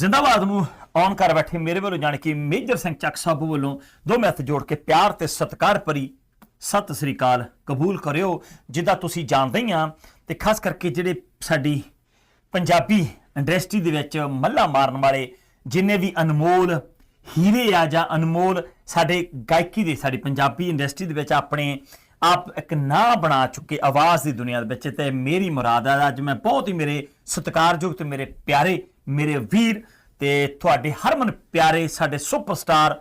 ਜ਼ਿੰਦਾਬਾਦ ਨੂੰ ਔਨ ਕਰ ਬੈਠੇ ਮੇਰੇ ਵੱਲੋਂ ਜਾਣ ਕੇ ਮੇਜਰ ਸਿੰਘ ਚੱਕ ਸਾਹਿਬ ਵੱਲੋਂ ਦੋ ਹੱਥ ਜੋੜ ਕੇ ਪਿਆਰ ਤੇ ਸਤਿਕਾਰ ਭਰੀ ਸਤਿ ਸ੍ਰੀ ਅਕਾਲ ਕਬੂਲ ਕਰਿਓ, ਜਿੱਦਾਂ ਤੁਸੀਂ ਜਾਣਦੇ ਹੀ ਆ ਤੇ ਖਾਸ ਕਰਕੇ ਜਿਹੜੇ ਸਾਡੀ ਪੰਜਾਬੀ ਇੰਡਸਟਰੀ ਦੇ ਵਿੱਚ ਮੱਲਾ ਮਾਰਨ ਵਾਲੇ ਜਿੰਨੇ ਵੀ ਅਨਮੋਲ ਹੀਰੇ ਆ ਜਾਂ ਅਨਮੋਲ ਸਾਡੇ ਗਾਇਕੀ ਦੇ, ਸਾਡੀ ਪੰਜਾਬੀ ਇੰਡਸਟਰੀ ਦੇ ਵਿੱਚ ਆਪਣੇ ਆਪ ਇੱਕ ਨਾਂ ਬਣਾ ਚੁੱਕੇ ਆਵਾਜ਼ ਦੀ ਦੁਨੀਆ ਦੇ ਵਿੱਚ ਤੇ ਮੇਰੀ ਮੁਰਾਦ ਹੈ ਅੱਜ ਮੈਂ ਬਹੁਤ ਹੀ ਮੇਰੇ ਸਤਿਕਾਰਯੋਗ ਤੇ ਮੇਰੇ ਪਿਆਰੇ, ਮੇਰੇ ਵੀਰ ਤੇ ਤੁਹਾਡੇ ਹਰਮਨ ਪਿਆਰੇ ਸਾਡੇ ਸੁਪਰਸਟਾਰ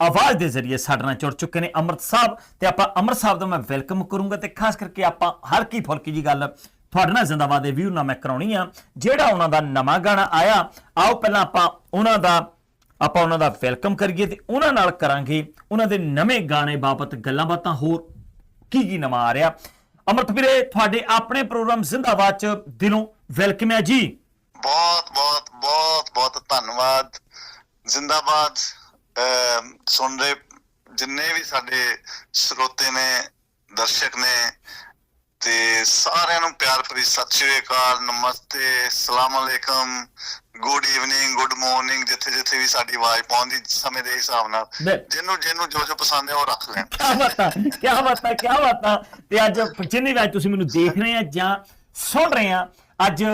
ਆਵਾਜ਼ ਦੇ ਜ਼ਰੀਏ ਸਾਡੇ ਨਾਲ ਜੁੜ ਚੁੱਕੇ ਨੇ ਅੰਮ੍ਰਿਤ ਸਾਹਿਬ ਤੇ ਆਪਾਂ ਅੰਮ੍ਰਿਤ ਸਾਹਿਬ ਦਾ ਮੈਂ ਵੈਲਕਮ ਕਰੂੰਗਾ ਤੇ ਖਾਸ ਕਰਕੇ ਆਪਾਂ ਹਲਕੀ ਫੁਲਕੀ ਜੀ ਗੱਲ ਤੁਹਾਡੇ ਨਾਲ ਜ਼ਿੰਦਾਬਾਦ ਦੇ ਵੀਰ ਨਾਲ ਮੈਂ ਕਰਾਉਣੀ ਆ, ਜਿਹੜਾ ਉਹਨਾਂ ਦਾ ਨਵਾਂ ਗਾਣਾ ਆਇਆ, ਆਓ ਪਹਿਲਾਂ ਆਪਾਂ ਉਹਨਾਂ ਦਾ, ਆਪਾਂ ਉਹਨਾਂ ਦਾ ਵੈਲਕਮ ਕਰੀਏ ਤੇ ਉਹਨਾਂ ਨਾਲ ਕਰਾਂਗੇ ਉਹਨਾਂ ਦੇ ਨਵੇਂ ਗਾਣੇ ਬਾਬਤ ਗੱਲਾਂ ਬਾਤਾਂ ਹੋਰ। ਕੀ ਕੀ ਨਵਾਂ ਆ ਰਿਹਾ? ਅੰਮ੍ਰਿਤ ਵੀਰੇ ਤੁਹਾਡੇ ਆਪਣੇ ਪ੍ਰੋਗਰਾਮ ਜ਼ਿੰਦਾਬਾਦ ਚ ਦਿਲੋਂ ਵੈਲਕਮ ਹੈ ਜੀ। ਬਹੁਤ ਬਹੁਤ ਬਹੁਤ ਬਹੁਤ ਧੰਨਵਾਦ। ਜ਼ਿੰਦਾਬਾਦ ਸੁਣ ਰਹੇ ਜਿੰਨੇ ਵੀ ਸਾਡੇ ਸਰੋਤੇ ਨੇ, ਦਰਸ਼ਕ ਨੇ, ਤੇ ਸਾਰਿਆਂ ਨੂੰ ਪਿਆਰ ਭਰੀ ਸਤਿ ਸ਼੍ਰੀ ਅਕਾਲ, ਨਮਸਤੇ, ਸਲਾਮ ਅਲੈਕਮ। ਗੁੱਡ ਈਵਨਿੰਗ ਗੁੱਡ ਮਾਰਨਿੰਗ ਜਿੱਥੇ ਜਿੱਥੇ ਵੀ ਸਾਡੀ ਆਵਾਜ਼ ਪਹੁੰਚਦੀ ਸਮੇਂ ਦੇ ਹਿਸਾਬ ਨਾਲ। ਜਿਹਨੂੰ ਜਿਹਨੂੰ ਜੋ ਜੋ ਪਸੰਦ ਹੈ ਉਹ ਰੱਖ ਲੈਣ। ਕਿਆ ਬਾਤਾਂ ਕਿਆ ਬਾਤਾਂ ਕਿਆ ਬਾਤਾਂ ਤੇ ਅੱਜ ਜਿੰਨੇ ਵੀ ਤੁਸੀਂ ਮੈਨੂੰ ਦੇਖ ਰਹੇ ਆ ਜਾਂ ਸੁਣ ਰਹੇ ਆ ਅੱਜ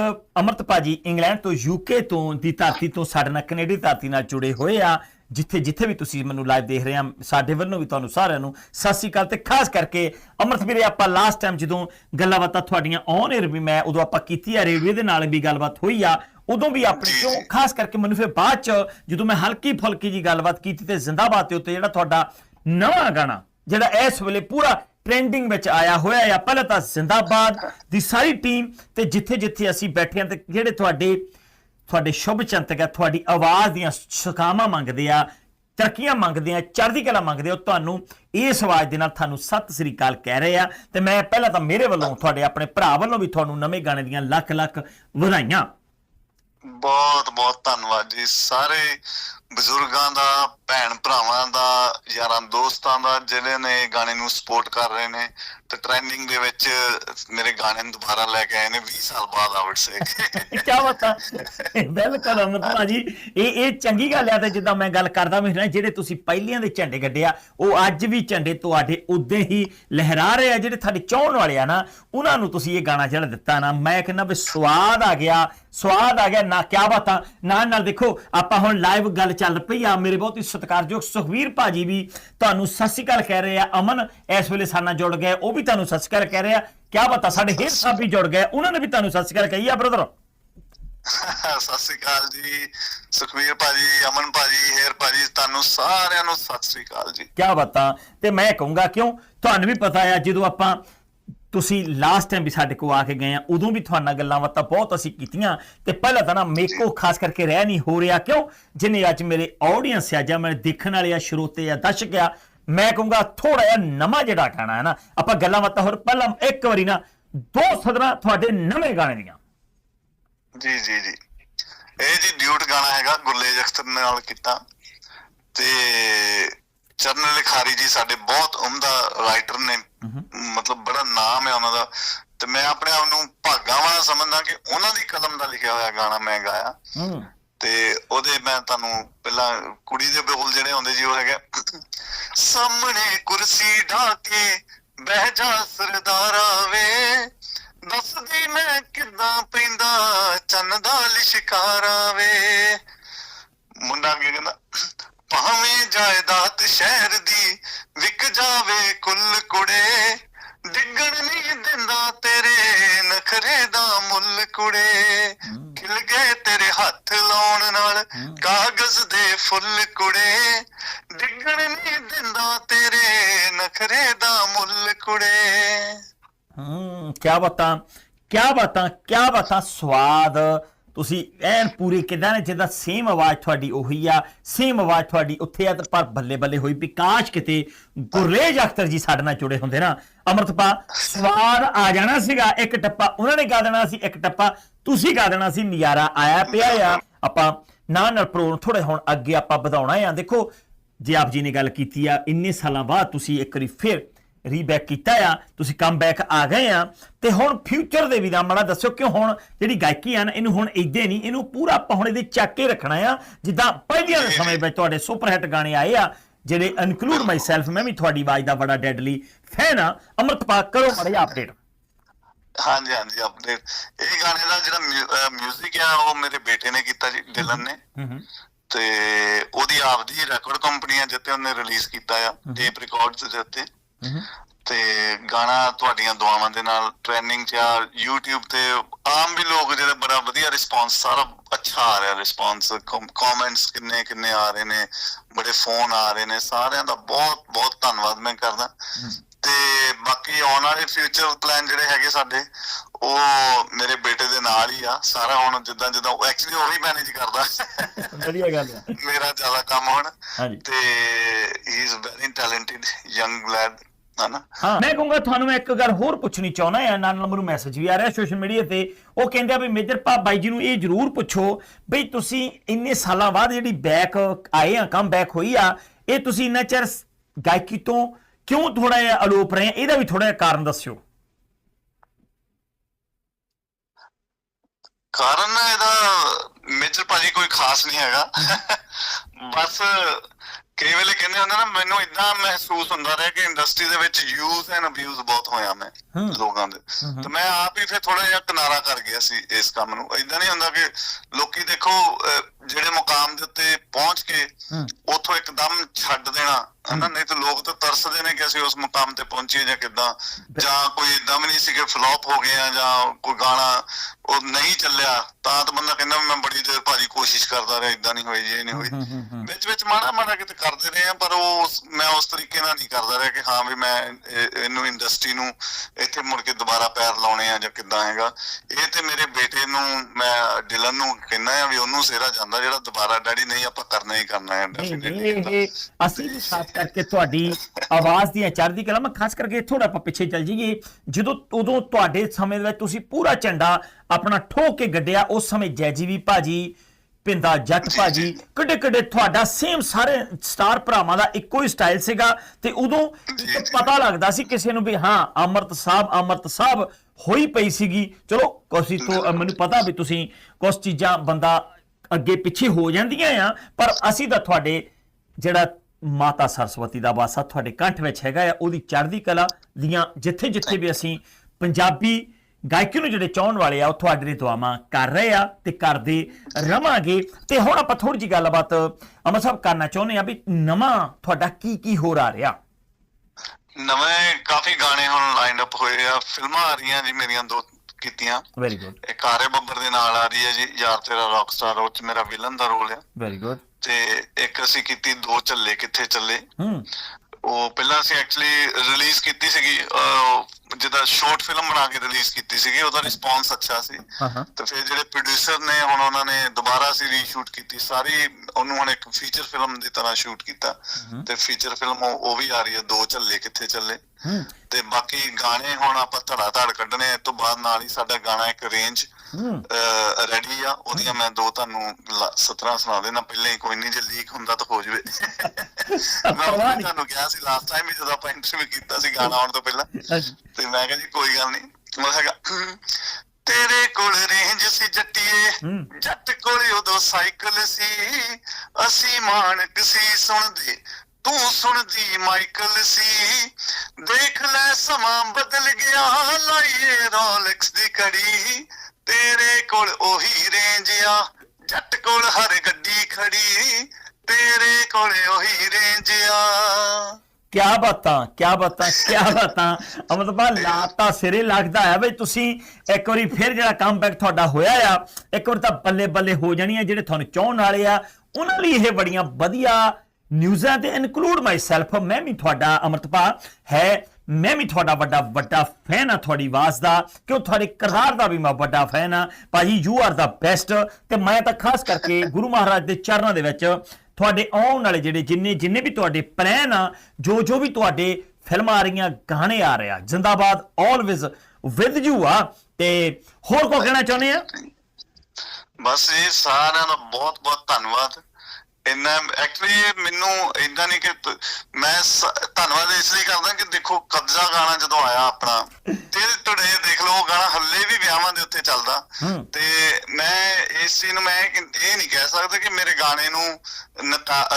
ਅਮਰਤ ਭਾਜੀ ਇੰਗਲੈਂਡ ਤੋਂ ਯੂਕੇ ਤੋਂ ਦੀ ਧਰਤੀ ਤੋਂ ਸਾਡੇ ਨਾਲ ਕੈਨੇਡਾ ਧਰਤੀ ਨਾਲ ਜੁੜੇ ਹੋਏ ਆ। ਜਿੱਥੇ ਜਿੱਥੇ ਵੀ ਤੁਸੀਂ ਮੈਨੂੰ ਲਾਈਵ ਦੇਖ ਰਹੇ ਆ ਸਾਡੇ ਵੱਲੋਂ ਵੀ ਤੁਹਾਨੂੰ ਸਾਰਿਆਂ ਨੂੰ ਸਤਿ ਸ੍ਰੀ ਅਕਾਲ। ਤੇ ਖਾਸ ਕਰਕੇ ਅਮਰਤ ਵੀਰੇ ਆਪਾਂ ਲਾਸਟ ਟਾਈਮ ਜਦੋਂ ਗੱਲਾਂ ਬਾਤਾਂ ਤੁਹਾਡੀਆਂ ਔਨ 에ਅਰ ਵੀ ਮੈਂ ਉਦੋਂ ਆਪਾਂ ਕੀਤੀ ਆ ਰੇਡੀਓ ਦੇ ਨਾਲ ਵੀ ਗੱਲਬਾਤ ਹੋਈ ਆ। ਉਦੋਂ ਵੀ ਆਪਣੀ ਕਿਉਂ। ਖਾਸ ਕਰਕੇ ਮੈਨੂੰ ਫਿਰ ਬਾਅਦ ਚ ਜਦੋਂ ਮੈਂ ਹਲਕੀ ਫੁਲਕੀ ਜੀ ਗੱਲਬਾਤ ਕੀਤੀ ਤੇ ਜ਼ਿੰਦਾਬਾਦ ਦੇ ਉੱਤੇ ਜਿਹੜਾ ਤੁਹਾਡਾ ਨਵਾਂ ਗਾਣਾ ਜਿਹੜਾ ਇਸ ਵੇਲੇ ਪੂਰਾ ਟ੍ਰੈਂਡਿੰਗ ਵਿੱਚ ਆਇਆ ਹੋਇਆ ਆ ਪਹਿਲਾਂ ਤਾਂ ਜ਼ਿੰਦਾਬਾਦ ਦੀ ਸਾਰੀ ਟੀਮ ਤੇ ਜਿੱਥੇ ਜਿੱਥੇ ਅਸੀਂ ਬੈਠੇ ਹਾਂ ਤੇ ਜਿਹੜੇ ਤੁਹਾਡੇ ਤੁਹਾਡੇ ਸ਼ੁਭ ਚਿੰਤਕ ਆ ਤੁਹਾਡੀ ਆਵਾਜ਼ ਦੀਆਂ ਸੁਕਾਮਾਂ ਮੰਗਦੇ ਆ ਤਰੱਕੀਆਂ ਮੰਗਦੇ ਆ ਚੜ੍ਹਦੀ ਕਲਾ ਮੰਗਦੇ ਆ ਉਹ ਤੁਹਾਨੂੰ ਇਸ ਆਵਾਜ਼ ਦੇ ਨਾਲ ਤੁਹਾਨੂੰ ਸਤਿ ਸ੍ਰੀ ਅਕਾਲ ਕਹਿ ਰਹੇ ਆ ਤੇ ਮੈਂ ਪਹਿਲਾਂ ਤਾਂ ਮੇਰੇ ਵੱਲੋਂ ਤੁਹਾਡੇ ਆਪਣੇ ਭਰਾ ਵੱਲੋਂ ਵੀ ਤੁਹਾਨੂੰ ਨਵੇਂ ਗਾਣੇ ਦੀਆਂ ਲੱਖ ਲੱਖ ਵਧਾਈਆਂ ਬਹੁਤ ਬਹੁਤ ਧੰਨਵਾਦ ਜੀ। ਸਾਰੇ ਬਜ਼ੁਰਗਾਂ ਦਾ, ਭੈਣ ਭਰਾਵਾਂ ਦਾ, ਯਾਰਾਂ ਦੋਸਤਾਂ ਦਾ ਜਿਹੜੇ ਨੇ ਇਹ ਗਾਣੇ ਨੂੰ ਸਪੋਰਟ ਕਰ ਰਹੇ ਨੇ। ਤੇ ਟ੍ਰੈਂਡਿੰਗ ਦੇ ਵਿੱਚ ਮੇਰੇ ਗਾਣੇ ਨੂੰ ਦੁਬਾਰਾ ਲੈ ਕੇ ਆਏ ਨੇ 20 ਸਾਲ ਬਾਅਦ ਆਵਟ ਸੇ ਕਿਆ ਬਤਾ ਬਿਲਕੁਲ ਅਮਰ ਭਾਜੀ, ਇਹ ਇਹ ਚੰਗੀ ਗੱਲ ਆ ਤੇ ਜਿੱਦਾਂ ਮੈਂ ਗੱਲ ਕਰਦਾ ਮੈਂ ਜਿਹੜੇ ਤੁਸੀਂ ਪਹਿਲੀਆਂ ਦੇ ਝੰਡੇ ਗੱਡਿਆ ਉਹ ਅੱਜ ਵੀ ਝੰਡੇ ਤੁਹਾਡੇ ਉਦੋਂ ਹੀ ਲਹਿਰਾ ਰਹੇ ਆ, ਜਿਹੜੇ ਤੁਹਾਡੇ ਚਾਹਣ ਵਾਲੇ ਆ ਨਾ, ਉਹਨਾਂ ਨੂੰ ਤੁਸੀਂ ਇਹ ਗਾਣਾ ਜਿਹੜਾ ਦਿੱਤਾ ਨਾ, ਮੈਂ ਕਹਿੰਦਾ ਵੀ ਸਵਾਦ ਆ ਗਿਆ, ਸਵਾਦ ਆ ਗਿਆ। ਨਾ ਕਿਆ ਬਾਤਾਂ ਨਾਲ ਨਾਲ ਦੇਖੋ, ਆਪਾਂ ਹੁਣ ਲਾਈਵ ਗੱਲ ਚੱਲ ਪਈ ਆ, ਮੇਰੇ ਬਹੁਤ ਹੀ ਸਤਿਕਾਰਯੋਗ ਸੁਖਵੀਰ ਭਾਜੀ ਵੀ ਤੁਹਾਨੂੰ ਸਤਿ ਸ਼੍ਰੀ ਅਕਾਲ ਕਹਿ ਰਹੇ ਆ। ਅਮਨ, ਇਸ ਵੇਲੇ ਸਾਡੇ ਜੁੜ ਗਏ, ਉਹ ਵੀ ਤੁਹਾਨੂੰ ਸਤਿ ਸ਼੍ਰੀ ਅਕਾਲ ਕਹਿ ਰਹੇ ਕਿਆ ਬਾਤਾਂ ਸਾਡੇ ਹੇਰ ਸਾਹਿਬ ਵੀ ਜੁੜ ਗਏ ਉਹਨਾਂ ਨੇ ਵੀ ਤੁਹਾਨੂੰ ਸਤਿ ਸ਼੍ਰੀ ਅਕਾਲ ਕਹੀ ਆ ਬ੍ਰਦਰ ਸਤਿ ਸ੍ਰੀ ਅਕਾਲ ਜੀ ਸੁਖਵੀਰ ਭਾਜੀ ਅਮਨ ਭਾਜੀ ਹੇਰ ਭਾਜੀ ਤੁਹਾਨੂੰ ਸਾਰਿਆਂ ਨੂੰ ਸਤਿ ਸ੍ਰੀ ਅਕਾਲ ਜੀ। ਕਿਆ ਬਾਤਾਂ? ਤੇ ਮੈਂ ਕਹੂੰਗਾ ਕਿਉਂ ਤੁਹਾਨੂੰ ਵੀ ਪਤਾ ਆ ਜਦੋਂ ਆਪਾਂ ਤੁਸੀਂ ਲਾਸਟ ਟਾਈਮ ਵੀ ਸਾਡੇ ਕੋਲ ਆ ਕੇ ਗਏ ਆ ਉਦੋਂ ਵੀ ਤੁਹਾਡੇ ਗੱਲਾਂ ਬਾਤਾਂ ਬਹੁਤ ਅਸੀਂ ਕੀਤੀਆਂ ਤੇ ਪਹਿਲਾਂ ਤਾਂ ਨਾ ਮੇਕੋ ਖਾਸ ਕਰਕੇ ਰਹਿ ਨਹੀਂ ਹੋ ਰਿਹਾ ਕਿਉਂ? ਜਿਨੇ ਅੱਜ ਮੇਰੇ ਆਡੀਅנס ਆ ਜਾਂ ਮੇਰੇ ਦੇਖਣ ਵਾਲੇ ਆ ਸਰੋਤੇ ਆ ਦਰਸ਼ਕ ਆ ਮੈਂ ਕਹੂੰਗਾ ਥੋੜਾ ਜਿਹਾ ਨਵਾਂ ਜਿਹੜਾ ਗਾਣਾ ਹੈ ਨਾ ਆਪਾਂ ਗੱਲਾਂ ਬਾਤਾਂ ਹੋਰ ਪਹਿਲਾਂ ਇੱਕ ਵਾਰੀ ਨਾ ਦੋ ਸਦਰਾਂ ਤੁਹਾਡੇ ਨਵੇਂ ਗਾਣੇ ਦੀਆਂ। ਜੀ ਜੀ ਜੀ। ਇਹ ਜੀ ਡਿਊਟ ਗਾਣਾ ਹੈਗਾ ਗੁਰਲੇਜ ਅਖਤਰ ਨਾਲ ਕੀਤਾ। ਤੇ ਚਰਨ ਲਿਖਾਰੀ ਜੀ ਸਾਡੇ ਬਹੁਤ ਉਮਦਾ ਰਾਈਟਰ ਨੇ। ਮਤਲਬ ਬੜਾ ਨਾਮ ਹੈ ਉਹਨਾਂ ਦਾ। ਤੇ ਮੈਂ ਆਪਣੇ ਆਪ ਨੂੰ ਭਾਗਾਂ ਵਾਲਾ ਸਮਝਦਾ ਕਿ ਉਹਨਾਂ ਦੀ ਕਲਮ ਦਾ ਲਿਖਿਆ ਹੋਇਆ ਗਾਣਾ ਮੈਂ ਗਾਇਆ। ਤੇ ਉਹਦੇ ਮੈਂ ਤੁਹਾਨੂੰ ਪਹਿਲਾਂ ਕੁੜੀ ਦੇ ਬੋਲ ਜਿਹੜੇ ਹੁੰਦੇ ਜੀ ਉਹ ਹੈਗਾ ਸਾਹਮਣੇ ਕੁਰਸੀ ਢਾ ਕੇ ਬਹਿ ਜਾ ਸਰਦਾਰਾ ਵੇ ਦੱਸਦੀ ਮੈਂ ਕਿਦਾਂ ਪੈਂਦਾ, ਚੰਨ ਦਾ ਲਿਸ਼ਕਾਰਾ ਵੇ ਮੁੰਡਾ ਕੀ ਕਹਿੰਦਾ, ਭਾਵੇਂ ਜਾਇਦਾਦ ਸ਼ਹਿਰ ਦੀ ਵਿਕ ਜਾਵੇ ਕੁੱਲ ਕੁੜੇ, ਡਿੱਗਣ ਨਹੀਂ ਨਖਰੇ ਦਾ ਮੁੱਲ ਕੁੜੇ। ਖਿਲ ਗਏ ਤੇਰੇ ਹੱਥ ਲਾਉਣ ਨਾਲ। ਕਾਗਜ਼ ਦੇ ਫੁੱਲ ਕੁੜੇ। ਡਿੱਗਣ ਨਹੀਂ ਦਿੰਦਾ ਤੇਰੇ ਨਖਰੇ ਦਾ ਮੁੱਲ ਕੁੜੇ। ਹੂੰ ਕੀ ਬਾਤਾਂ ਕੀ ਬਾਤਾਂ ਕੀ ਬਾਤਾਂ ਸਵਾਦ। ਤੁਸੀਂ ਐਨ ਪੂਰੇ ਕਿਦਾਂ ਨੇ ਜਿੱਦਾਂ ਸੇਮ ਆਵਾਜ਼ ਤੁਹਾਡੀ ਉਹੀ ਆ ਸੇਮ ਆਵਾਜ਼ ਤੁਹਾਡੀ ਉੱਥੇ ਆ ਤੇ ਪਰ ਬੱਲੇ ਬੱਲੇ ਹੋਈ ਵੀ ਕਾਸ਼ ਕਿਤੇ ਗੁਰਰੇਜ ਅਖਤਰ ਜੀ ਸਾਡੇ ਨਾਲ ਜੁੜੇ ਹੁੰਦੇ ਨਾ। ਅਮਰਤਪਾ ਸਵਾਦ ਆ ਜਾਣਾ ਸੀਗਾ, ਇੱਕ ਟੱਪਾ ਉਹਨਾਂ ਨੇ ਗਾ ਦੇਣਾ ਸੀ, ਇੱਕ ਟੱਪਾ ਤੁਸੀਂ ਗਾ ਦੇਣਾ ਸੀ, ਨਜ਼ਾਰਾ ਆਇਆ ਪਿਆ ਆ। ਆਪਾਂ ਨਾਲ ਨਾਲ ਪ੍ਰੋਗਰਾਮ ਥੋੜੇ ਹੁਣ ਅੱਗੇ ਆਪਾਂ ਵਧਾਉਣਾ ਆ। ਦੇਖੋ, ਜੇ ਆਪ ਜੀ ਨੇ ਗੱਲ ਕੀਤੀ ਆ, ਇੰਨੇ ਸਾਲਾਂ ਬਾਅਦ ਤੁਸੀਂ ਇੱਕ ਵਾਰੀ ਫਿਰ ਰੀਬੈਕ ਕੀਤਾ ਆ ਤੁਸੀਂ ਕਮਬੈਕ ਆ ਗਏ ਆ। ਤੇ ਹੁਣ ਫਿਊਚਰ ਦੇ ਵੀ ਦਾ ਮਾੜਾ ਦੱਸਿਓ ਕਿ ਹੁਣ ਜਿਹੜੀ ਗਾਇਕੀ ਆ ਨਾ ਇਹਨੂੰ ਹੁਣ ਇਦਾਂ ਨਹੀਂ ਇਹਨੂੰ ਪੂਰਾ ਆਪਾਂ ਹੁਣ ਇਹਦੇ ਚੱਕ ਕੇ ਰੱਖਣਾ ਆ। ਜਿੱਦਾਂ ਪਹਿਲੀਆਂ ਦੇ ਸਮੇਂ ਵਿੱਚ ਤੁਹਾਡੇ ਸੁਪਰ ਹਿੱਟ ਗਾਣੇ ਆਏ ਆ ਜਿਹੜੇ ਇਨਕਲੂਡ ਮਾਈਸੈਲਫ ਮੈਂ ਵੀ ਤੁਹਾਡੀ ਆਵਾਜ਼ ਦਾ ਬੜਾ ਡੈਡਲੀ ਫੈਨ ਆ। ਅਮਰਤਪਾਲ ਕਰੋ ਮੜਿਆ ਅਪਡੇਟ ਹਾਂਜੀ ਹਾਂਜੀ ਅਪਡੇਟ ਇਹ ਗਾਣੇ ਦਾ ਜਿਹੜਾ 뮤직 ਆ ਉਹ ਮੇਰੇ ਬੇਟੇ ਨੇ ਕੀਤਾ ਜੀ ਡਿਲਨ ਨੇ। ਤੇ ਉਹਦੀ ਆਪਦੀ ਰੈਕੋਰਡ ਕੰਪਨੀ ਆ ਜਿੱਤੇ ਉਹਨੇ ਰਿਲੀਜ਼ ਕੀਤਾ ਆ ਟੇਪ ਰਿਕਾਰਡਸ ਦੇ ਉੱਤੇ। ਤੇ ਗਾਣਾ ਤੁਹਾਡੀਆਂ ਦੁਆਵਾਂ ਦੇ ਨਾਲ ਟ੍ਰੈਂਡਿੰਗ 'ਚ ਆ YouTube ਤੇ ਆਮ ਵੀ ਲੋਕ ਜਿਹੜੇ ਬੜਾ ਵਧੀਆ ਰਿਸਪੌਂਸ ਸਾਰਾ ਅੱਛਾ ਆ ਰਿਹਾ ਰਿਸਪੌਂਸ ਕਮੈਂਟਸ ਕਿੰਨੇ ਕਿੰਨੇ ਆ ਰਹੇ ਨੇ ਬੜੇ ਫੋਨ ਆ ਰਹੇ ਨੇ ਸਾਰਿਆਂ ਦਾ ਬਹੁਤ ਬਹੁਤ ਧੰਨਵਾਦ ਮੈਂ ਕਰਦਾ। ਤੇ ਬਾਕੀ ਆਉਣ ਵਾਲੇ ਫਿਊਚਰ ਪਲਾਨ ਜਿਹੜੇ ਹੈਗੇ ਸਾਡੇ ਉਹ ਮੇਰੇ ਬੇਟੇ ਦੇ ਨਾਲ ਹੀ ਆ ਸਾਰਾ ਹੁਣ ਜਿੱਦਾਂ ਜਿੱਦਾਂ ਐਕਚੁਅਲੀ ਉਹੀ ਮੈਨੇਜ ਕਰਦਾ। ਵਧੀਆ ਗੱਲ ਆ। ਮੇਰਾ ਜ਼ਿਆਦਾ ਕੰਮ ਹੁਣ। ਤੇ he is very talented young lad ਹਨਾ ਹਾਂ। ਮੈਂ ਕਹੂੰਗਾ ਤੁਹਾਨੂੰ ਮੈਂ ਇੱਕ ਗੱਲ ਹੋਰ ਪੁੱਛਣੀ ਚਾਹੁੰਦਾ ਆ ਨਾਲ ਨਾਲ ਮੈਨੂੰ ਮੈਸੇਜ ਵੀ ਆ ਰਿਹਾ ਸੋਸ਼ਲ ਮੀਡੀਆ ਤੇ। ਉਹ ਕਹਿੰਦੇ ਆ ਵੀ ਮੇਜਰ ਭਾ ਬਾਈ ਜੀ ਨੂੰ ਇਹ ਜ਼ਰੂਰ ਪੁੱਛੋ ਬਈ ਤੁਸੀਂ ਇੰਨੇ ਸਾਲਾਂ ਬਾਅਦ ਜਿਹੜੀ ਬੈਕ ਆਏ ਆ ਕਮ ਬੈਕ ਹੋਈ ਆ ਇਹ ਤੁਸੀਂ ਇੰਨਾ ਚਿਰ ਗਾਇਕੀ ਤੋਂ ਕਿਉਂ ਥੋੜਾ ਜਿਹਾ ਅਲੋਪ ਰਹੇ ਆ? ਇਹਦਾ ਵੀ ਥੋੜਾ ਜਿਹਾ ਕਾਰਨ ਦੱਸਿਓ। ਕਾਰਨ ਇਹਦਾ ਮੇਜਰ ਭਾਜੀ ਕੋਈ ਖਾਸ ਨਹੀਂ ਹੈਗਾ। ਬਸ ਕਈ ਵੇਲੇ ਕਹਿੰਦੇ ਹੁੰਦੇ ਨਾ ਮੈਨੂੰ ਇਦਾਂ ਮਹਿਸੂਸ ਹੁੰਦਾ ਰਿਹਾ ਕਿ ਇੰਡਸਟਰੀ ਦੇ ਵਿੱਚ ਯੂਜ਼ ਐਂਡ ਅਬਿਊਜ਼ ਬਹੁਤ ਹੋਇਆ ਮੈਂ। ਲੋਕਾਂ ਦੇ। ਤੇ ਮੈਂ ਆਪ ਹੀ ਫਿਰ ਥੋੜਾ ਜਿਹਾ ਕਿਨਾਰਾ ਕਰ ਗਿਆ ਸੀ ਇਸ ਕੰਮ ਨੂੰ। ਇਦਾਂ ਨਹੀਂ ਹੁੰਦਾ ਕਿ ਲੋਕੀ ਦੇਖੋ ਜਿਹੜੇ ਮੁਕਾਮ ਦੇ ਉੱਤੇ ਪਹੁੰਚ ਕੇ। ਉੱਥੋਂ ਇੱਕਦਮ ਛੱਡ ਦੇਣਾ ਹਨਾ ਨਹੀਂ ਤਾਂ ਲੋਕ ਤਾਂ ਤਰਸਦੇ ਨੇ ਕਿ ਅਸੀਂ ਉਸ ਮੁਕਾਮ ਤੇ ਪਹੁੰਚੀਏ ਜਾਂ ਕਿੱਦਾਂ। ਜਾਂ ਕੋਈ ਇਦਾਂ ਵੀ ਨਹੀਂ ਸੀ ਕਿ ਫਲॉप ਹੋ ਗਏ ਆ ਜਾਂ ਕੋਈ ਗਾਣਾ ਉਹ ਨਹੀਂ ਚੱਲਿਆ ਤਾਂ ਤਾਂ ਬੰਦਾ ਕਹਿੰਦਾ ਮੈਂ ਬੜੀ ਦੇਰ ਭਾਜੀ ਕੋਸ਼ਿਸ਼ ਕਰਦਾ ਰਿਹਾ ਇਦਾਂ ਨਹੀਂ ਹੋਈ ਜੇ ਇਹ ਨਹੀਂ ਹੋਈ। ਵਿੱਚ ਵਿੱਚ ਮਾੜਾ ਮਾੜਾ ਕਿਤੇ ਕਰਦੇ ਰਹੇ ਆ ਪਰ ਉਹ ਮੈਂ ਉਸ ਤਰੀਕੇ ਨਾਲ ਨਹੀਂ ਕਰਦਾ ਰਿਹਾ ਕਿ ਹਾਂ ਵੀ ਮੈਂ ਇਹ- ਇਹਨੂੰ ਇੰਡਸਟਰੀ ਨੂੰ ਇੱਥੇ ਮੁੜ ਕੇ ਦੁਬਾਰਾ ਪੈਰ ਲਾਉਣੇ ਆ ਜਾਂ ਕਿੱਦਾਂ ਹੈਗਾ। ਇਹ ਤੇ ਮੇਰੇ ਬੇਟੇ ਨੂੰ ਮੈਂ ਡਿਲਨ ਨੂੰ ਕਹਿੰਦਾ ਆ ਵੀ ਉਹਨੂੰ ਸੇਰਾ ਜਾਂਦਾ ਜਿਹੜਾ ਦੁਬਾਰਾ ਡੈਡੀ ਨਹੀਂ ਆਪਾਂ ਕਰਨਾ ਹੀ ਕਰਨਾ ਹੈ ਡੈਫੀਨਿਟਲੀ ਅਸੀਂ ਵੀ ਖਾਸ ਕਰਕੇ ਤੁਹਾਡੀ ਆਵਾਜ਼ ਦੀਆਂ ਚੜ੍ਹਦੀ ਕਲਾ ਮੈਂ ਖਾਸ ਕਰਕੇ ਥੋੜਾ ਆਪਾਂ ਪਿੱਛੇ ਚੱਲ ਜਾਈਏ ਜਦੋਂ ਉਦੋਂ ਤੁਹਾਡੇ ਸਮੇਂ ਦੇ ਵਿੱਚ ਤੁਸੀਂ ਪੂਰਾ ਝੰਡਾ ਆਪਣਾ ਠੋਕ ਕੇ ਗੱਡਿਆ ਉਸ ਸਮੇਂ ਜੈਜੀ ਵੀ ਭਾਜੀ ਪਿੰਦਾ ਜੱਟ ਭਾਜੀ। ਕਿੱਡੇ ਕਿੱਡੇ ਤੁਹਾਡਾ ਸੇਮ ਸਾਰੇ ਸਟਾਰ ਭਰਾਵਾਂ ਦਾ ਇੱਕੋ ਹੀ ਸਟਾਈਲ ਸੀਗਾ ਤੇ ਉਦੋਂ। ਪਤਾ ਲੱਗਦਾ ਸੀ ਕਿਸੇ ਨੂੰ ਵੀ ਹਾਂ ਅਮਰਤ ਸਾਹਿਬ ਅਮਰਤ ਸਾਹਿਬ ਹੋਈ ਪਈ ਸੀਗੀ ਚਲੋ ਕੋਸ਼ਿਸ਼ ਤੋਂ ਮੈਨੂੰ ਪਤਾ ਵੀ ਤੁਸੀਂ ਕੁਝ ਚੀਜ਼ਾਂ ਬੰਦਾ ਅੱਗੇ ਪਿੱਛੇ ਹੋ ਜਾਂਦੀਆਂ ਆ, ਪਰ ਅਸੀਂ ਤਾਂ ਤੁਹਾਡੇ ਜਿਹੜਾ ਮਾਤਾ ਸਰਸਵਤੀ ਦਾ ਵਾਸਾ ਤੁਹਾਡੇ ਕੰਠ ਵਿੱਚ ਹੈਗਾ ਆ, ਉਹਦੀ ਚੜ੍ਹਦੀ ਕਲਾ ਦੀਆਂ ਜਿੱਥੇ ਜਿੱਥੇ ਵੀ ਅਸੀਂ ਪੰਜਾਬੀ ਗਾਇਕੀ ਨੂੰ ਜਿਹੜੇ ਚਾਹਣ ਵਾਲੇ ਆ, ਉਹ ਤੁਹਾਡੇ ਲਈ ਦੁਆਵਾਂ ਕਰ ਰਹੇ ਆ ਤੇ ਕਰਦੇ ਰਵਾਂਗੇ। ਤੇ ਹੁਣ ਆਪਾਂ ਥੋੜੀ ਜੀ ਗੱਲਬਾਤ ਅਮਰ ਸਾਹਿਬ ਕਰਨਾ ਚਾਹੁੰਦੇ ਆ ਵੀ ਨਵਾਂ ਤੁਹਾਡਾ ਕੀ ਕੀ ਹੋਰ ਆ ਰਿਹਾ? ਨਵੇਂ ਕਾਫੀ ਗਾਣੇ ਹੁਣ ਲਾਈਨ ਅਪ ਹੋਏ ਆ, ਫਿਲਮਾਂ ਆ ਰਹੀਆਂ ਜੀ ਮੇਰੀਆਂ ਦੋ ਕੀਤੀਆਂ। ਵੈਰੀ ਗੁੱਡ ਇੱਕ ਆਰੇ ਬੱਬਰ ਦੇ ਨਾਲ ਆ ਰਹੀ ਹੈ ਜੀ ਯਾਰ ਤੇਰਾ ਰੌਕਸਟਾਰ ਉਹ ਚ ਮੇਰਾ ਵਿਲਨ ਦਾ ਰੋਲ ਆ। ਵੈਰੀ ਗੁੱਡ ਤੇ ਇੱਕ ਅਸੀਂ ਕੀਤੀ ਦੋ ਚੱਲੇ ਕਿੱਥੇ ਚੱਲੇ। ਹੂੰ। ਉਹ ਪਹਿਲਾਂ ਅਸੀਂ ਐਕਚੁਅਲੀ ਰਿਲੀਜ਼ ਕੀਤੀ ਸੀਗੀ ਅਹ, ਜਿੱਦਾਂ ਸ਼ਾਰਟ ਫਿਲਮ ਬਣਾ ਕੇ ਰਿਲੀਜ਼ ਕੀਤੀ ਸੀਗੀ ਉਹਦਾ ਰਿਸਪੌਂਸ ਅੱਛਾ ਸੀ। ਤੇ ਫਿਰ ਜਿਹੜੇ ਪ੍ਰੋਡਿਊਸਰ ਨੇ ਹੁਣ ਉਹਨਾਂ ਨੇ ਦੁਬਾਰਾ ਅਸੀਂ ਰੀਸ਼ੂਟ ਕੀਤੀ। ਸਾਰੀ ਉਹਨੂੰ ਹੁਣ ਇੱਕ ਫੀਚਰ ਫਿਲਮ ਦੀ ਤਰ੍ਹਾਂ ਸ਼ੂਟ ਕੀਤਾ। ਤੇ ਫੀਚਰ ਫਿਲਮ ਉਹ ਵੀ ਆ ਰਹੀ ਹੈ ਦੋ ਚੱਲੇ ਕਿੱਥੇ ਚੱਲੇ। ਤੇ ਬਾਕੀ ਗਾਣੇ ਹੁਣ ਆਪਾਂ ਧੜਾ ਧੜ ਕੱਢਣੇ ਤੋਂ ਬਾਅਦ ਨਾਲ ਹੀ ਸਾਡਾ ਗਾਣਾ ਇੱਕ ਰੇਂਜ ਰੈਡੀ ਆ ਉਹਦੀਆਂ ਮੈਂ ਦੋ ਤੁਹਾਨੂੰ ਲ- ਸਤਰਾਂ ਸੁਣਾ ਦੇਣਾ ਪਹਿਲਾਂ ਹੀ ਕੋਈ ਨਹੀਂ ਜੇ ਲੀਕ ਹੁੰਦਾ ਤਾਂ ਹੋ ਜਵੇ। ਮੈਂ। ਤੁਹਾਨੂੰ ਕਿਹਾ ਸੀ ਲਾਸਟ ਟਾਈਮ ਵੀ ਜਦੋਂ ਆਪਾਂ ਇੰਟਰਵਿਊ ਕੀਤਾ ਸੀ ਗਾਣਾ ਆਉਣ ਤੋਂ ਪਹਿਲਾਂ। ਤੇ ਮੈਂ ਕਿਹਾ ਜੀ ਕੋਈ ਗੱਲ ਨਹੀਂ ਮੈਂ ਹੈਗਾ ਤੇਰੇ ਕੋਲ ਰੇਂਜ ਸੀ ਜੱਟੀਏ। ਜੱਟ ਕੋਲ ਉਦੋਂ ਸਾਈਕਲ ਸੀ। ਅਸੀਂ ਮਾਨਕ ਸੀ ਸੁਣਦੇ ਤੂੰ ਸੁਣਦੀ ਮਾਈਕਲ ਸੀ। ਦੇਖ ਲੈ ਸਮਾਂ ਬਦਲ ਗਿਆ ਲਾਈਏ ਰੋਲੈਕਸ ਦੀ ਘੜੀ। ਤੇਰੇ ਕੋਲ ਉਹੀ ਰੇਂਜ ਆ। ਜੱਟ ਕੋਲ ਹਰ ਗੱਡੀ ਖੜੀ, ਤੇਰੇ ਕੋਲ ਉਹੀ ਰੇਂਜ ਆ। ਕਿਆ ਬਾਤਾਂ ਕਿਆ ਬਾਤਾਂ ਕਿਆ ਬਾਤਾਂ। ਅਮਰਪਾਲ ਲਾਤਾ, ਸਿਰੇ ਲੱਗਦਾ ਹੈ ਬਈ ਤੁਸੀਂ ਇੱਕ ਵਾਰੀ ਫਿਰ ਜਿਹੜਾ ਕਮਬੈਕ ਤੁਹਾਡਾ ਹੋਇਆ ਆ, ਇੱਕ ਵਾਰ ਤਾਂ ਬੱਲੇ ਬੱਲੇ ਹੋ ਜਾਣੀ ਆ ਜਿਹੜੇ ਤੁਹਾਨੂੰ ਚਾਹਣ ਵਾਲੇ ਆ। ਉਹਨਾਂ ਲਈ ਇਹ ਬੜੀਆਂ ਵਧੀਆ ਨਿਊਜ਼ਾਂ ਤੇ ਇਨਕਲੂਡ ਮਾਈਸੈਲਫ ਮੈਂ ਵੀ ਤੁਹਾਡਾ ਅਮਰਤਪਾਲ ਹੈ ਮੈਂ ਵੀ ਤੁਹਾਡਾ ਵੱਡਾ ਵੱਡਾ ਫੈਨ ਆ ਤੁਹਾਡੀ ਆਵਾਜ਼ ਦਾ, ਕਿਉਂ ਤੁਹਾਡੇ ਕਿਰਦਾਰ ਦਾ ਵੀ ਮੈਂ ਵੱਡਾ ਫੈਨ ਆ ਭਾਜੀ ਯੂ ਆਰ ਦਾ ਬੈਸਟ ਤੇ ਮੈਂ ਤਾਂ ਖਾਸ ਕਰਕੇ ਗੁਰੂ ਮਹਾਰਾਜ ਦੇ ਚਰਨਾਂ ਦੇ ਵਿੱਚ ਤੁਹਾਡੇ ਆਉਣ ਵਾਲੇ ਜਿਹੜੇ ਜਿੰਨੇ ਜਿੰਨੇ ਵੀ ਤੁਹਾਡੇ ਪਲਾਨ ਆ, ਜੋ ਜੋ ਵੀ ਤੁਹਾਡੇ ਫਿਲਮਾਂ ਆ ਰਹੀਆਂ, ਗਾਣੇ ਆ ਰਿਹਾ ਜਿੰਦਾਬਾਦ ਆਲਵੇਜ਼ ਵਿਦ ਯੂ ਆ। ਤੇ ਹੋਰ ਕੋ ਕਹਿਣਾ ਚਾਹੁੰਦੇ ਆ? ਬਸ ਇਹ ਸਾਰਿਆਂ ਦਾ ਬਹੁਤ ਬਹੁਤ ਧੰਨਵਾਦ। ਇੰਨਾ ਐਕਚੁਅਲੀ ਮੈਨੂੰ ਇਦਾਂ ਨਹੀਂ ਕਿ ਮੈਂ ਧੰਨਵਾਦ ਇਸ ਲਈ ਕਰਦਾ ਕਿ ਦੇਖੋ ਕਬਜ਼ਾ ਗਾਣਾ ਜਦੋਂ ਆਇਆ ਆਪਣਾ ਤੇ ਟੁਡੇ ਦੇਖ ਲਓ ਉਹ ਗਾਣਾ ਹੱਲੇ ਵੀ ਵਿਆਹਾਂ ਦੇ ਉੱਤੇ ਚੱਲਦਾ। ਤੇ ਮੈਂ ਇਸ ਚੀਜ਼ ਨੂੰ ਮੈਂ ਇਹ ਨਹੀਂ ਕਹਿ ਸਕਦਾ ਕਿ ਮੇਰੇ ਗਾਣੇ ਨੂੰ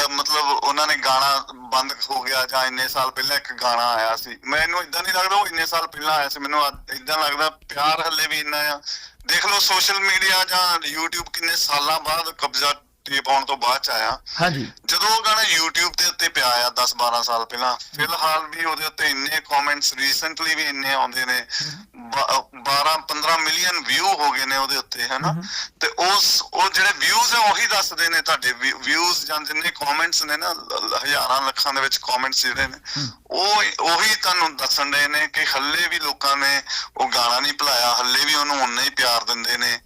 ਮਤਲਬ ਉਹਨਾਂ ਨੇ ਗਾਣਾ ਬੰਦ ਹੋ ਗਿਆ ਜਾਂ ਇੰਨੇ ਸਾਲ ਪਹਿਲਾਂ ਇੱਕ ਗਾਣਾ ਆਇਆ ਸੀ। ਮੈਨੂੰ ਇਦਾਂ ਨਹੀਂ ਲੱਗਦਾ ਉਹ ਇੰਨੇ ਸਾਲ ਪਹਿਲਾਂ ਆਇਆ ਸੀ। ਮੈਨੂੰ ਇਦਾਂ ਲੱਗਦਾ ਪਿਆਰ ਹੱਲੇ ਵੀ ਇੰਨਾ ਆ। ਦੇਖ ਲਓ ਸੋਸ਼ਲ ਮੀਡੀਆ ਜਾਂ YouTube ਕਿੰਨੇ ਸਾਲਾਂ ਬਾਅਦ ਕਬਜ਼ਾ ਟੇਪ ਆਉਣ ਤੋਂ ਬਾਅਦ ਚ ਆਇਆ। ਹਾਂਜੀ। ਜਦੋਂ ਉਹ ਗਾਣਾ YouTube ਦੇ ਉੱਤੇ ਪਿਆ ਆ 10 12 ਸਾਲ ਪਹਿਲਾਂ ਫਿਲਹਾਲ ਵੀ ਉਹਦੇ ਉੱਤੇ ਇੰਨੇ ਕਮੈਂਟਸ ਰੀਸੈਂਟਲੀ ਵੀ ਇੰਨੇ ਆਉਂਦੇ ਨੇ। 12 15 ਮਿਲੀਅਨ ਵਿਊ ਹੋ ਗਏ ਨੇ ਉਹਦੇ ਉੱਤੇ ਹੈਨਾ? ਤੇ ਉਸ ਉਹ ਜਿਹੜੇ ਵਿਊਜ਼ ਆ ਉਹੀ ਦੱਸਦੇ ਨੇ ਤੁਹਾਡੇ ਵਿਊਜ਼ ਜਾਂ ਜਿੰਨੇ ਕਮੈਂਟਸ ਨੇ ਨਾ ਹਜ਼ਾਰਾਂ ਲੱਖਾਂ ਦੇ ਵਿੱਚ ਕਮੈਂਟਸ ਜਿਹੜੇ ਨੇ ਉਹ ਉਹੀ ਤੁਹਾਨੂੰ ਦੱਸਣ ਦੇ ਨੇ ਕਿ ਹੱਲੇ ਵੀ ਲੋਕਾਂ ਨੇ ਉਹ ਗਾਣਾ ਨਹੀਂ ਭੁਲਾਇਆ ਹੱਲੇ ਵੀ ਉਹਨੂੰ ਉਨਾ ਹੀ ਪਿਆਰ ਦਿੰਦੇ ਨੇ।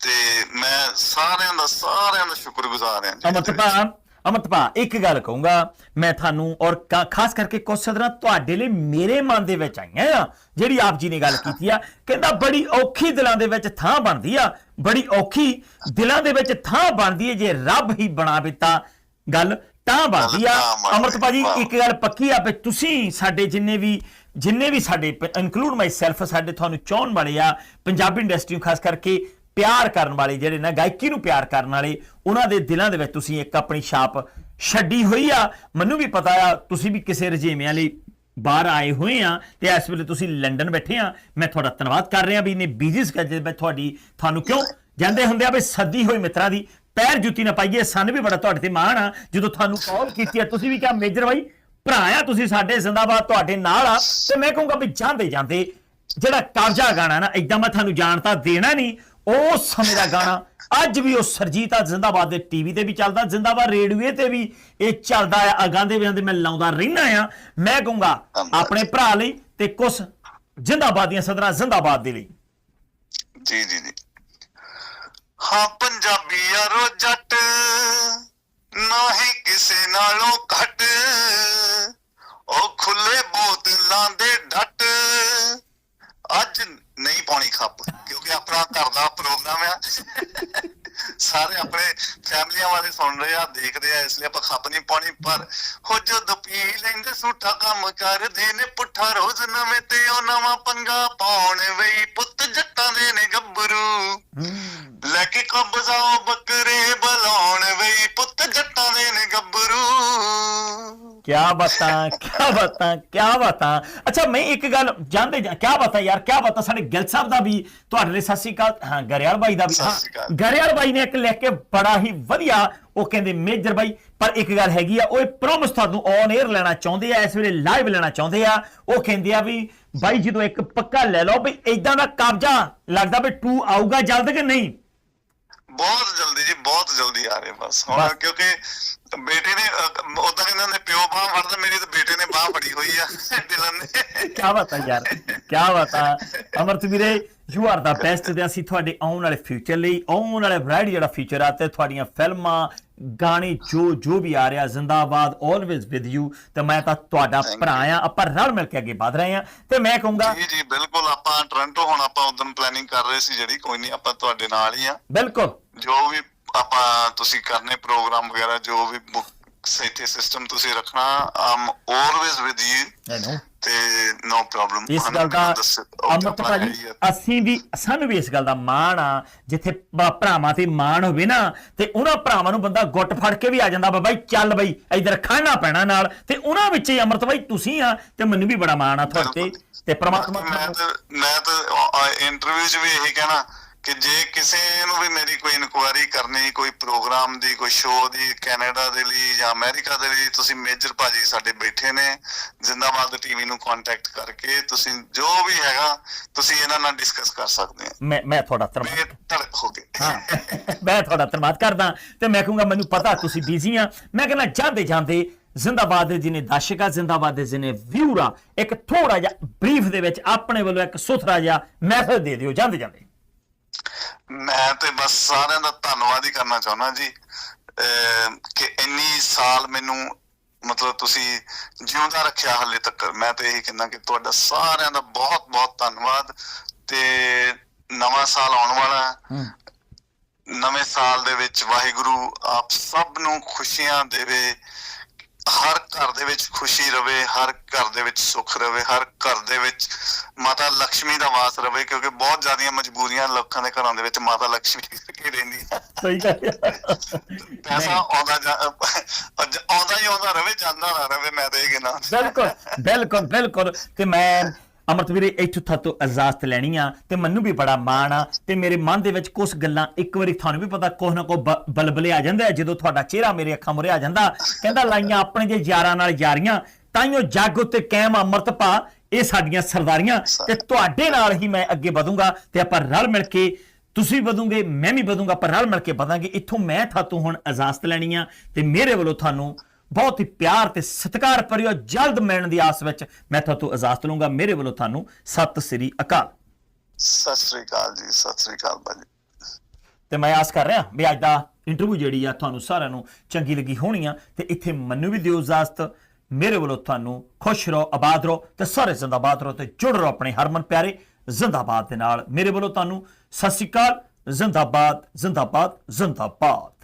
ਤੇ ਮੈਂ ਸਾਰਿਆਂ ਦਾ ਸਾਰਿਆਂ ਦਾ ਸ਼ੁਕਰਗੁਜ਼ਾਰ ਹਾਂ ਜੀ। ਅਮਰਤਪਾਲ ਅਮਰਤਪਾਲ ਇੱਕ ਗੱਲ ਕਹੂੰਗਾ ਮੈਂ ਤੁਹਾਨੂੰ ਔਰ ਕਾ- ਖਾਸ ਕਰਕੇ ਕੁਝ ਸਦਰਾਂ ਤੁਹਾਡੇ ਲਈ ਮੇਰੇ ਮਨ ਦੇ ਵਿੱਚ ਆਈਆਂ ਆ ਜਿਹੜੀ ਆਪ ਜੀ ਨੇ ਗੱਲ ਕੀਤੀ ਆ ਕਹਿੰਦਾ ਬੜੀ ਔਖੀ ਦਿਲਾਂ ਦੇ ਵਿੱਚ ਥਾਂ ਬਣਦੀ ਆ ਬੜੀ ਔਖੀ ਦਿਲਾਂ ਦੇ ਵਿੱਚ ਥਾਂ ਬਣਦੀ ਹੈ ਜੇ ਰੱਬ ਹੀ ਬਣਾ ਦਿੱਤਾ ਗੱਲ ਤਾਂ ਬਣਦੀ ਆ ਤਾਂ ਬਣਦੀ, ਅਮਰਤਪਾਲ ਜੀ ਵਾਹ। ਇੱਕ ਗੱਲ ਪੱਕੀ ਆ ਵੀ ਤੁਸੀਂ ਸਾਡੇ ਜਿੰਨੇ ਵੀ ਜਿੰਨੇ ਵੀ ਸਾਡੇ ਇਨਕਲੂਡ ਮਾਈ ਸੈਲਫ ਸਾਡੇ ਤੁਹਾਨੂੰ ਚਾਹਣ ਵਾਲੇ ਆ ਪੰਜਾਬੀ ਇੰਡਸਟਰੀ ਨੂੰ ਖਾਸ ਕਰਕੇ ਪਿਆਰ ਕਰਨ ਵਾਲੇ ਜਿਹੜੇ ਨਾ, ਗਾਇਕੀ ਨੂੰ ਪਿਆਰ ਕਰਨ ਵਾਲੇ, ਉਹਨਾਂ ਦੇ ਦਿਲਾਂ ਦੇ ਵਿੱਚ ਤੁਸੀਂ ਇੱਕ ਆਪਣੀ ਛਾਪ ਛੱਡੀ ਹੋਈ ਆ। ਮੈਨੂੰ ਵੀ ਪਤਾ ਆ, ਤੁਸੀਂ ਵੀ ਕਿਸੇ ਰਜੇਵਿਆਂ ਲਈ ਬਾਹਰ ਆਏ ਹੋਏ ਆ ਤੇ ਇਸ ਵੇਲੇ ਤੁਸੀਂ ਲੰਡਨ ਬੈਠੇ ਆ। ਮੈਂ ਤੁਹਾਡਾ ਧੰਨਵਾਦ ਕਰ ਰਿਹਾ ਵੀ ਇਹਨੇ ਬਿਜ਼ੀ ਸਕੇਜਲ ਵਿੱਚ ਤੁਹਾਡੀ, ਤੁਹਾਨੂੰ ਕਿਉਂ ਜਾਂਦੇ ਹੁੰਦੇ ਆ? ਵੀ ਸੱਦੀ ਹੋਈ ਮਿੱਤਰਾਂ ਦੀ ਪੈਰ ਜੁੱਤੀ ਨਾ ਪਾਈਏ, ਸਾਨੂੰ ਵੀ ਬੜਾ ਤੁਹਾਡੇ ਤੇ ਮਾਣ ਆ। ਜਦੋਂ ਤੁਹਾਨੂੰ ਕਾਲ ਕੀਤੀ ਆ, ਤੁਸੀਂ ਵੀ ਕਿਹਾ, ਮੇਜਰ ਬਾਈ, ਭਰਾ ਆ ਤੁਸੀਂ ਸਾਡੇ ਜ਼ਿੰਦਾਬਾਦ, ਤੁਹਾਡੇ ਨਾਲ ਆ। ਤੇ ਮੈਂ ਕਹੂੰਗਾ ਵੀ ਜਾਂਦੇ ਜਾਂਦੇ ਜਿਹੜਾ ਕਬਜ਼ਾ ਗਾਣਾ ਨਾ ਇਦਾਂ ਮੈਂ ਤੁਹਾਨੂੰ ਜਾਣਤਾ ਦੇਣਾ ਨਹੀਂ। ਉਸ ਸਮੇਂ ਦਾ ਗਾਣਾ ਅੱਜ ਵੀ ਉਹ ਸਰਜੀਤ ਆ ਜ਼ਿੰਦਾਬਾਦ ਦੇ ਟੀਵੀ ਤੇ ਵੀ ਚੱਲਦਾ ਜ਼ਿੰਦਾਬਾਦ ਰੇਡੀਓ ਤੇ ਵੀ ਇਹ ਚੱਲਦਾ ਆ। ਅਗਾਂ ਦੇ ਵਿਆਂ ਦੇ ਮੈਂ ਲਾਉਂਦਾ ਰਹਿਣਾ ਆ। ਮੈਂ ਕਹੂੰਗਾ ਆਪਣੇ ਭਰਾ ਲਈ ਤੇ ਕੁਛ ਜ਼ਿੰਦਾਬਾਦ ਦੀਆਂ ਸਦਰਾਂ ਜ਼ਿੰਦਾਬਾਦ ਦੇ ਲਈ। ਜੀ ਜੀ ਜੀ। ਹਾਂ ਪੰਜਾਬੀ ਯਾਰੋ ਜੱਟ ਨਾ ਹੀ ਕਿਸੇ ਨਾਲੋਂ ਘੱਟ ਉਹ ਖੁੱਲੇ ਬੋਤਲਾਂ ਦੇ ਡੱਟ ਅੱਜ ਨਹੀਂ ਪਾਉਣੀ ਖੱਪ ਕਿਉਂਕਿ ਆਪਣਾ ਘਰ ਦਾ ਪ੍ਰੋਗਰਾਮ ਆ ਸਾਰੇ ਆਪਣੇ ਫੈਮਲੀਆਂ ਵਾਲੇ ਸੁਣ ਰਹੇ ਆ ਦੇਖਦੇ ਖੱਪ ਨਹੀਂ ਪਾਉਣੀ ਪਰ ਹੋ ਜਦੋਂ ਪੀ ਲੈਂਦੇ ਸੂਟਾ ਕੰਮ ਕਰਦੇ ਨੇ ਪੁੱਠਾ ਰੋਜ਼ ਨਵੇਂ ਤੇ ਉਹ ਨਵਾਂ ਪੰਗਾ ਪਾਉਣ ਵਈ ਪੁੱਤ ਜੱਟਾਂ ਦੇ ਨੇ ਗੱਭਰੂ। ਲੈ ਕੇ ਕਬਜ਼ਾਓ ਬੱਕਰੇ ਬਲਾਉਣ ਕਿਆ ਬਾਤਾਂ ਕਿਆ ਬਾਤਾਂ ਕਿਆ ਬਾਤਾਂ। ਅੱਛਾ ਮੈਂ ਇੱਕ ਗੱਲ ਜਾਣਦੇ ਜਾ ਕਿਆ ਬਾਤਾਂ ਯਾਰ ਕਿਆ ਬਾਤਾਂ ਸਾਡੇ ਗਿਲ ਸਾਹਿਬ ਦਾ ਵੀ ਤੁਹਾਡੇ ਲਈ ਸਤਿ ਸ਼੍ਰੀ ਅਕਾਲ। ਹਾਂ ਗਰੇਵਾਲ ਬਾਈ ਦਾ ਵੀ। ਅਕਾਲ। ਗਰੇਵਾਲ ਬਾਈ ਨੇ ਇੱਕ ਲਿਖ ਕੇ ਬੜਾ ਹੀ ਵਧੀਆ ਉਹ ਕਹਿੰਦੇ ਮੇਜਰ ਬਾਈ ਪਰ ਇੱਕ ਗੱਲ ਹੈਗੀ ਆ ਉਹ ਪ੍ਰੋਮਿਸ ਤੁਹਾਨੂੰ ਔਨ 에ਅਰ ਲੈਣਾ ਚਾਹੁੰਦੇ ਆ ਇਸ ਵੇਲੇ ਲਾਈਵ ਲੈਣਾ ਚਾਹੁੰਦੇ ਆ। ਉਹ ਕਹਿੰਦੇ ਆ ਵੀ ਬਾਈ ਜਦੋਂ ਇੱਕ ਪੱਕਾ ਲੈ ਲਓ ਵੀ ਇਦਾਂ ਦਾ ਕਬਜ਼ਾ ਲੱਗਦਾ ਵੀ ਟੂ ਆਊਗਾ ਜਲਦ ਕਿ ਨਹੀਂ? ਬਹੁਤ ਜਲਦੀ ਜੀ ਬਹੁਤ ਜਲਦੀ ਆ ਰਹੇ ਬਸ। ਹੁਣ ਬਸ। ਕਿਉਂਕਿ ਬੇਟੇ ਨੇ ਉਦਾਂ ਕਹਿੰਦੇ ਨੇ ਪਿਓ ਬਾਹ ਫੜਦਾ ਮੇਰੀ ਤਾਂ ਬੇਟੇ ਨੇ ਬਾਹ ਫੜੀ ਹੋਈ ਆ ਦਿਲਨ ਨੇ। ਕਿਆ ਬਾਤ ਹੈ ਯਾਰ ਕਿਆ ਬਾਤ। ਹੈ ਅਮਰਤ ਵੀਰੇ ਯੂ ਆਰ ਦਾ ਬੈਸਟ ਤੇ ਅਸੀਂ ਤੁਹਾਡੇ ਆਉਣ ਵਾਲੇ ਫਿਊਚਰ ਲਈ ਆਉਣ ਵਾਲੇ ਵੈਰਾਈਟੀ ਜਿਹੜਾ ਫਿਊਚਰ ਆ ਤੇ ਤੁਹਾਡੀਆਂ ਫਿਲਮਾਂ ਗਾਣੇ ਜੋ ਜੋ ਵੀ ਆ ਰਿਹਾ ਜ਼ਿੰਦਾਬਾਦ ਆਲਵੇਜ਼ ਵਿਦ ਯੂ ਤੇ ਮੈਂ ਤਾਂ ਤੁਹਾਡਾ ਭਰਾ ਆ ਆਪਾਂ ਰਲ ਮਿਲ ਕੇ ਅੱਗੇ ਵਧ ਰਹੇ ਆ ਤੇ ਮੈਂ ਕਹੂੰਗਾ ਜੀ ਜੀ ਬਿਲਕੁਲ ਆਪਾਂ ਟੋਰਾਂਟੋ ਹੁਣ ਆਪਾਂ ਉਦੋਂ ਪਲੈਨਿੰਗ ਕਰ ਰਹੇ ਸੀ ਜਿਹੜੀ ਕੋਈ ਨਹੀਂ ਆਪਾਂ ਤੁਹਾਡੇ ਨਾਲ ਹੀ ਆ। ਬਿਲਕੁਲ। ਜੋ ਵੀ ਆਪਾਂ ਤੁਸੀਂ ਕਰਨੇ ਪ੍ਰੋਗਰਾਮ ਵਗੈਰਾ ਜੋ ਵੀ ਸੈਟੇ ਸਿਸਟਮ ਤੁਸੀਂ ਰੱਖਣਾ ਆਮ ਆਲਵੇਜ਼ ਵਿਦ ਯੂ ਤੇ ਨੋ ਪ੍ਰੋਬਲਮ ਇਸ ਗੱਲ ਦਾ ਅਮਰਤ ਭਾਜੀ ਅਸੀਂ ਵੀ ਸਾਨੂੰ ਵੀ ਇਸ ਗੱਲ ਦਾ ਮਾਣ ਆ ਜਿੱਥੇ ਭਰਾਵਾਂ ਤੇ ਮਾਣ ਹੋਵੇ ਨਾ ਤੇ ਉਹਨਾਂ ਭਰਾਵਾਂ ਨੂੰ ਬੰਦਾ ਗੁੱਟ ਫੜ ਕੇ ਵੀ ਆ ਜਾਂਦਾ ਬਾਬਾ ਜੀ ਚੱਲ ਬਈ ਇਧਰ ਖਾਣਾ ਪੈਣਾ ਨਾਲ ਤੇ ਉਹਨਾਂ ਵਿੱਚ ਹੀ ਅਮਰਤ ਭਾਈ ਤੁਸੀਂ ਆ ਤੇ ਮੈਨੂੰ ਵੀ ਬੜਾ ਮਾਣ ਆ ਤੁਹਾਡੇ ਤੇ ਤੇ ਪ੍ਰਮਾਤਮਾ ਮੈਂ ਤਾਂ ਮੈਂ ਤਾਂ ਇੰਟਰਵਿਊ 'ਚ ਵੀ ਇਹੀ ਕਹਿਣਾ ਕਿ ਜੇ ਕਿਸੇ ਨੂੰ ਵੀ ਮੇਰੀ ਕੋਈ ਇਨਕੁਆਇਰੀ ਕਰਨੀ ਕੋਈ ਪ੍ਰੋਗਰਾਮ ਦੀ ਕੋਈ ਸ਼ੋਅ ਦੀ ਕੈਨੇਡਾ ਦੇ ਲਈ ਜਾਂ ਅਮਰੀਕਾ ਦੇ ਲਈ ਤੁਸੀਂ ਮੇਜਰ ਭਾਜੀ ਸਾਡੇ ਬੈਠੇ ਨੇ ਜ਼ਿੰਦਾਬਾਦ ਟੀਵੀ ਨੂੰ ਕੰਟੈਕਟ ਕਰਕੇ ਤੁਸੀਂ ਜੋ ਵੀ ਹੈਗਾ ਤੁਸੀਂ ਇਹਨਾਂ ਨਾਲ ਡਿਸਕਸ ਕਰ ਸਕਦੇ ਆ ਮੈਂ ਮੈਂ ਤੁਹਾਡਾ ਧੰਨਵਾਦ। ਬੇਤੜਕ ਹੋ ਗਏ ਹਾਂ ਮੈਂ ਤੁਹਾਡਾ ਧੰਨਵਾਦ ਕਰਦਾ ਤੇ ਮੈਂ ਕਹੂੰਗਾ ਮੈਨੂੰ ਪਤਾ ਤੁਸੀਂ ਬਿਜ਼ੀ ਆ। ਮੈਂ ਕਹਿੰਦਾ ਜਾਂਦੇ ਜਾਂਦੇ ਜ਼ਿੰਦਾਬਾਦ ਦੇ ਜਿਹਨੇ ਦਰਸ਼ਕ ਜ਼ਿੰਦਾਬਾਦ ਦੇ ਜਿਹਨੇ ਵਿਊਰ ਇੱਕ ਥੋੜਾ ਜਿਹਾ ਬਰੀਫ ਦੇ ਵਿੱਚ ਆਪਣੇ ਵੱਲੋਂ ਇੱਕ ਸੁਥਰਾ ਜਿਹਾ ਮੈਸੇਜ ਦੇ ਦਿਓ। ਜਾਂਦੇ ਜਾਂਦੇ। ਮੈਂ ਤੇ ਬਸ ਸਾਰਿਆਂ ਦਾ ਧੰਨਵਾਦ ਹੀ ਕਰਨਾ ਚਾਹੁੰਦਾ ਜੀ। ਕਿ ਇੰਨੀ ਸਾਲ ਮੈਨੂੰ ਮਤਲਬ ਤੁਸੀਂ ਜਿਉਂਦਾ ਰੱਖਿਆ ਹਾਲੇ ਤੱਕ। ਮੈਂ ਤੇ ਇਹੀ ਕਹਿੰਦਾ ਕਿ ਤੁਹਾਡਾ ਸਾਰਿਆਂ ਦਾ ਬਹੁਤ ਬਹੁਤ ਧੰਨਵਾਦ। ਤੇ ਨਵਾਂ ਸਾਲ ਆਉਣ ਵਾਲਾ ਹੂੰ। ਨਵੇਂ ਸਾਲ ਦੇ ਵਿੱਚ ਵਾਹਿਗੁਰੂ ਆਪ ਸਭ ਨੂੰ ਖੁਸ਼ੀਆਂ ਦੇਵੇ। ਹਰ ਘਰ ਦੇ ਵਿੱਚ ਖੁਸ਼ੀ ਰਵੇ ਹਰ ਘਰ ਦੇ ਵਿੱਚ ਸੁੱਖ ਰਵੇ ਹਰ ਘਰ ਦੇ ਵਿੱਚ ਮਾਤਾ ਲక్ష్ਮੀ ਦਾ ਵਾਸ ਰਵੇ ਕਿਉਂਕਿ ਬਹੁਤ ਜ਼ਿਆਦੀਆਂ ਮਜਬੂਰੀਆਂ ਲੋਕਾਂ ਦੇ ਘਰਾਂ ਦੇ ਵਿੱਚ ਮਾਤਾ ਲక్ష్ਮੀ ਕਰਕੇ ਰਹਿੰਦੀ ਸਹੀ ਗੱਲ ਪੈਸਾ ਆਉਂਦਾ ਆਉਂਦਾ ਹੀ ਆਉਂਦਾ ਰਵੇ ਜਾਂਦਾ ਨਾ ਰਵੇ ਮੈਂ ਤਾਂ ਇਹ ਕਹਿੰਦਾ ਬਿਲਕੁਲ ਬਿਲਕੁਲ ਬਿਲਕੁਲ। ਤੇ ਮੈਂ ਅਮਰਤ ਵੀਰੇ, ਇੱਥੋਂ ਥਾਤੋਂ ਇਜਾਜ਼ਤ ਲੈਣੀ ਆ ਤੇ ਮੈਨੂੰ ਵੀ ਬੜਾ ਮਾਣ ਆ ਤੇ ਮੇਰੇ ਮਨ ਦੇ ਵਿੱਚ ਕੁਝ ਗੱਲਾਂ ਇੱਕ ਵਾਰੀ ਤੁਹਾਨੂੰ ਵੀ ਪਤਾ ਕੁਛ ਨਾ ਕੋ ਬਲਬਲੇ ਆ ਜਾਂਦਾ ਜਦੋਂ ਤੁਹਾਡਾ ਚਿਹਰਾ ਮੇਰੇ ਅੱਖਾਂ ਮੁਰੇ ਆ ਜਾਂਦਾ। ਕਹਿੰਦਾ, ਲਾਈਆਂ ਆਪਣੇ ਜੇ ਯਾਰਾਂ ਨਾਲ ਯਾਰੀਆਂ ਤਾਈਓ ਜੱਗ ਉੱਤੇ ਕਾਇਮ ਆ ਅੰਮ੍ਰਿਤ ਭਾ ਇਹ ਸਾਡੀਆਂ ਸਰਦਾਰੀਆਂ ਤੇ ਤੁਹਾਡੇ ਨਾਲ ਹੀ ਮੈਂ ਅੱਗੇ ਵਧੂੰਗਾ ਤੇ ਆਪਾਂ ਰਲ ਮਿਲ ਕੇ ਤੁਸੀਂ ਵਧੋਗੇ, ਮੈਂ ਵੀ ਵਧੂੰਗਾ ਪਰ ਰਲ ਮਿਲ ਕੇ ਵਧਾਂਗੇ। ਇੱਥੋਂ ਮੈਂ ਥਾਤੋਂ ਹੁਣ ਇਜਾਜ਼ਤ ਲੈਣੀ ਆ ਤੇ ਮੇਰੇ ਵੱਲੋਂ ਤੁਹਾਨੂੰ ਬਹੁਤ ਹੀ ਪਿਆਰ ਤੇ ਸਤਿਕਾਰ ਭਰਿਓ ਜਲਦ ਮਿਲਣ ਦੀ ਆਸ ਵਿੱਚ ਮੈਂ ਤੁਹਾਤੋਂ ਇਜਾਜ਼ਤ ਲਵਾਂਗਾ ਮੇਰੇ ਵੱਲੋਂ ਤੁਹਾਨੂੰ ਸਤਿ ਸ੍ਰੀ ਅਕਾਲ। ਸਤਿ ਸ੍ਰੀ ਅਕਾਲ ਜੀ ਸਤਿ ਸ੍ਰੀ ਅਕਾਲ ਭਾਜੀ। ਤੇ ਮੈਂ ਆਸ ਕਰ ਰਿਹਾ ਵੀ ਅੱਜ ਦਾ ਇੰਟਰਵਿਊ ਜਿਹੜੀ ਆ ਤੁਹਾਨੂੰ ਸਾਰਿਆਂ ਨੂੰ ਚੰਗੀ ਲੱਗੀ ਹੋਣੀ ਆ ਤੇ ਇੱਥੇ ਮੈਨੂੰ ਵੀ ਦਿਓ ਇਜਾਜ਼ਤ। ਮੇਰੇ ਵੱਲੋਂ ਤੁਹਾਨੂੰ ਖੁਸ਼ ਰਹੋ ਆਬਾਦ ਰਹੋ ਤੇ ਸਾਰੇ ਜ਼ਿੰਦਾਬਾਦ ਰਹੋ ਤੇ ਜੁੜ ਰਹੋ ਆਪਣੇ ਹਰਮਨ ਪਿਆਰੇ ਜ਼ਿੰਦਾਬਾਦ ਦੇ ਨਾਲ। ਮੇਰੇ ਵੱਲੋਂ ਤੁਹਾਨੂੰ ਸਤਿ ਸ਼੍ਰੀ ਅਕਾਲ ਜ਼ਿੰਦਾਬਾਦ ਜ਼ਿੰਦਾਬਾਦ ਜ਼ਿੰਦਾਬਾਦ।